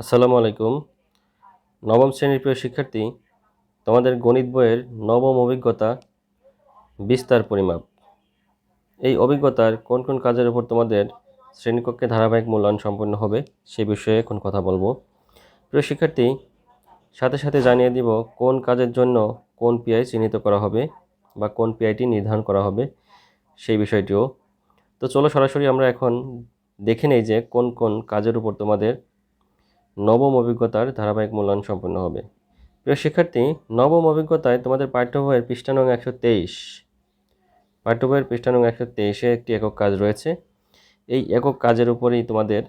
আসসালামু আলাইকুম। নবম শ্রেণির প্রিয় শিক্ষার্থী, তোমাদের গণিত বইয়ের নবম অভিজ্ঞতা বিস্তার পরিমাপ। এই অভিজ্ঞতার কোন কোন কাজের উপর তোমাদের শ্রেণীকক্ষে ধারাবাহিক মূল্যায়ন সম্পন্ন হবে সে বিষয়ে এখন কথা বলব। প্রিয় শিক্ষার্থী, সাথে সাথে জানিয়ে দিব কোন কাজের জন্য কোন পিআই চিহ্নিত করা হবে বা কোন পিআইটি নির্ধারণ করা হবে সেই বিষয়টিও। তো চলো সরাসরি আমরা এখন দেখে নেই যে কোন কোন কাজের উপর তোমাদের নবম অভিজ্ঞতার ধারাবাহিক মূল্যায়ন সম্পন্ন হবে। প্রিয় শিক্ষার্থী নবম অভিজ্ঞতায় তোমাদের পাঠ্য বইয়ের পৃষ্ঠা নং একশো তেইশ। পাঠ্য বইয়ের পৃষ্ঠা নং একশো তেইশে একটি একক কাজ রয়েছে। এই একক কাজের উপরেই তোমাদের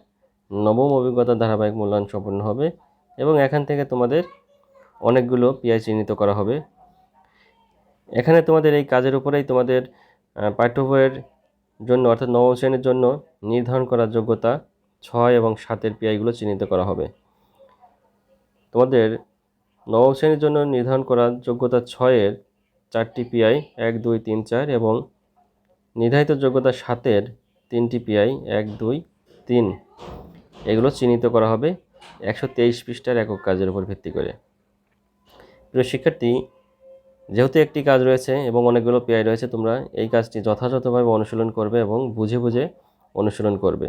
নবম অভিজ্ঞতার ধারাবাহিক মূল্যায়ন সম্পন্ন হবে এবং এখান থেকে তোমাদের অনেকগুলো পিআই চিহ্নিত করা হবে। এখানে তোমাদের এই কাজের উপরেই তোমাদের আহ, পাঠ্য বইয়ের জন্য অর্থাৎ নবম শ্রেণির জন্য নির্ধারণ করার যোগ্যতা ছয় এবং সাতের পিআইগুলো চিহ্নিত করা হবে। তোমাদের নবম শ্রেণির জন্য নির্ধারণ করা যোগ্যতা ছয়ের চারটি পিআই এক, দুই, তিন, চার এবং নির্ধারিত যোগ্যতা সাতের তিনটি পিআই এক, দুই, তিন। এগুলো চিহ্নিত করা হবে একশো তেইশ পৃষ্ঠার একক কাজের উপর ভিত্তি করে। প্রিয় শিক্ষার্থী, যেহেতু একটি কাজ রয়েছে এবং অনেকগুলো পিআই রয়েছে, তোমরা এই কাজটি যথাযথভাবে অনুশীলন করবে এবং বুঝে বুঝে অনুশীলন করবে।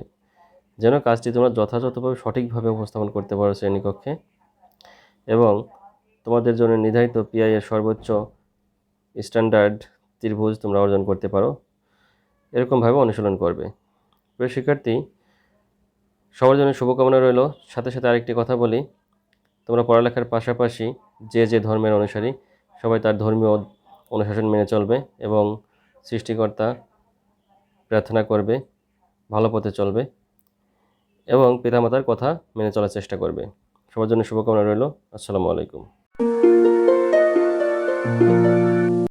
যেন কাজটি তোমরা যথাযথভাবে সঠিকভাবে উপস্থাপন করতে পারো শ্রেণীকক্ষে। এবং তোমাদের জন্য নির্ধারিত পিআই এর সর্বোচ্চ স্ট্যান্ডার্ড ত্রিভুজ তোমরা অর্জন করতে পারো। এরকমভাবে অনুশীলন করবে। প্রিয় শিক্ষার্থী, সবার জন্য শুভকামনা রইল। সাথে সাথে আরেকটি কথা বলি। তোমরা পড়ালেখার পাশাপাশি যে যে ধর্মের অনুসারী, সবাই তার ধর্মীয় অনুশাসন মেনে চলবে এবং সৃষ্টিকর্তা প্রার্থনা করবে, ভালো পথে চলবে এবং পিতামাতার কথা মেনে চলার চেষ্টা করবে। সবার জন্য শুভকামনা রইল। আসসালামু আলাইকুম।